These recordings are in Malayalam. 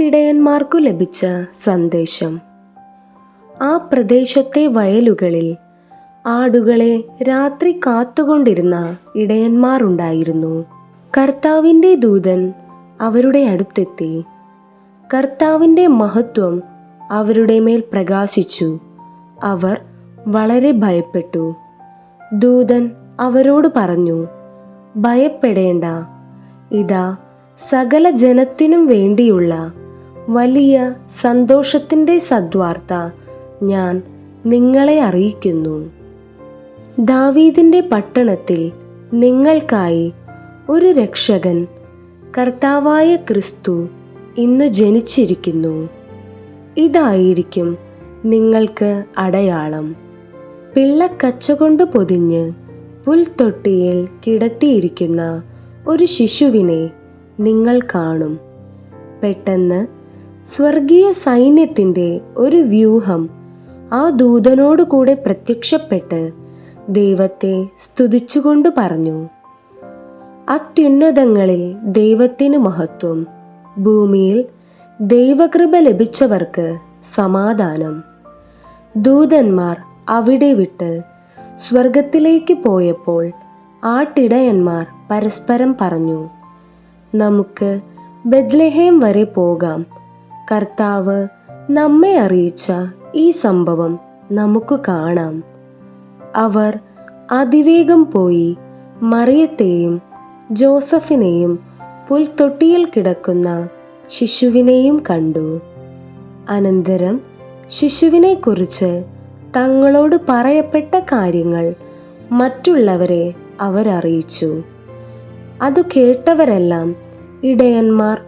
ആട്ടിടയന്മാർക്കു ലഭിച്ച സന്ദേശം. ആ പ്രദേശത്തെ വയലുകളിൽ ആടുകളെ രാത്രി കാത്തുകൊണ്ടിരുന്ന ഇടയന്മാരുണ്ടായിരുന്നു കർത്താവിന്റെ ദൂതൻ അവരുടെ അടുത്തെത്തി. കർത്താവിന്റെ മഹത്വം അവരുടെ മേൽ പ്രകാശിച്ചു. അവർ വളരെ ഭയപ്പെട്ടു. ദൂതൻ അവരോട് പറഞ്ഞു ഭയപ്പെടേണ്ട. ഇതാ സകല ജനത്തിനും വേണ്ടിയുള്ള വലിയ സന്തോഷത്തിന്റെ സദ്വാർത്ത ഞാൻ നിങ്ങളെ അറിയിക്കുന്നു. ദാവീദിന്റെ പട്ടണത്തിൽ നിങ്ങൾക്കായി ഒരു രക്ഷകൻ കർത്താവായ ക്രിസ്തു ഇന്നു ജനിച്ചിരിക്കുന്നു. ഇതായിരിക്കും നിങ്ങൾക്ക് അടയാളം. പിള്ളക്കച്ച കൊണ്ട് പൊതിഞ്ഞ് പുൽത്തൊട്ടിയിൽ കിടത്തിയിരിക്കുന്ന ഒരു ശിശുവിനെ നിങ്ങൾ കാണും. പെട്ടെന്ന് സ്വർഗീയ സൈന്യത്തിന്റെ ഒരു വ്യൂഹം ആ ദൂതനോട് കൂടെ പ്രത്യക്ഷപ്പെട്ട് ദൈവത്തെ സ്തുതിച്ചുകൊണ്ട് പറഞ്ഞു അത്യുന്നതങ്ങളിൽ ദൈവത്തിന് മഹത്വം ഭൂമിയിൽ ദൈവകൃപ ലഭിച്ചവർക്ക് സമാധാനം. ദൂതന്മാർ അവിടെ വിട്ട് സ്വർഗത്തിലേക്ക് പോയപ്പോൾ ആട്ടിടയന്മാർ പരസ്പരം പറഞ്ഞു നമുക്ക് ബദ്ലഹേം വരെ പോകാം കർത്താവ് നമ്മെ അറിയിച്ച ഈ സംഭവം നമുക്ക് കാണാം. അവർ അതിവേഗം പോയി മറിയത്തെയും ജോസഫിനെയും പുൽത്തൊട്ടിയിൽ കിടക്കുന്ന ശിശുവിനെയും കണ്ടു. അനന്തരം ശിശുവിനെക്കുറിച്ച് തങ്ങളോട് പറയപ്പെട്ട കാര്യങ്ങൾ മറ്റുള്ളവരെ അവരറിയിച്ചു. അതു കേട്ടവരെല്ലാം ഇടയന്മാർ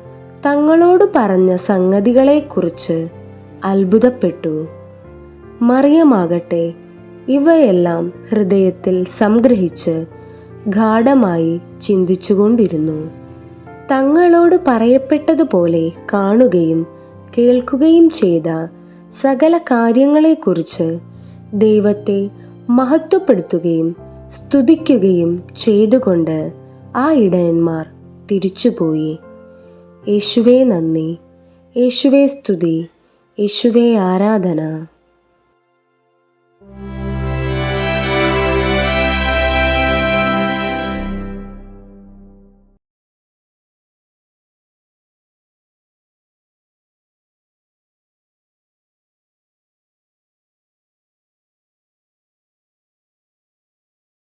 തങ്ങളോട് പറഞ്ഞ സംഗതികളെക്കുറിച്ച് അത്ഭുതപ്പെട്ടു. മറിയമാകട്ടെ ഇവയെല്ലാം ഹൃദയത്തിൽ സംഗ്രഹിച്ച് ഗാഠമായി ചിന്തിച്ചുകൊണ്ടിരുന്നു. തങ്ങളോട് പറയപ്പെട്ടതുപോലെ കാണുകയും കേൾക്കുകയും ചെയ്ത സകല കാര്യങ്ങളെക്കുറിച്ച് ദൈവത്തെ മഹത്വപ്പെടുത്തുകയും സ്തുതിക്കുകയും ചെയ്തുകൊണ്ട് ആ ഇടയന്മാർ തിരിച്ചുപോയി. യേശുവേ നന്ദി. യേശുവേ സ്തുതി. യേശുവേ ആരാധന.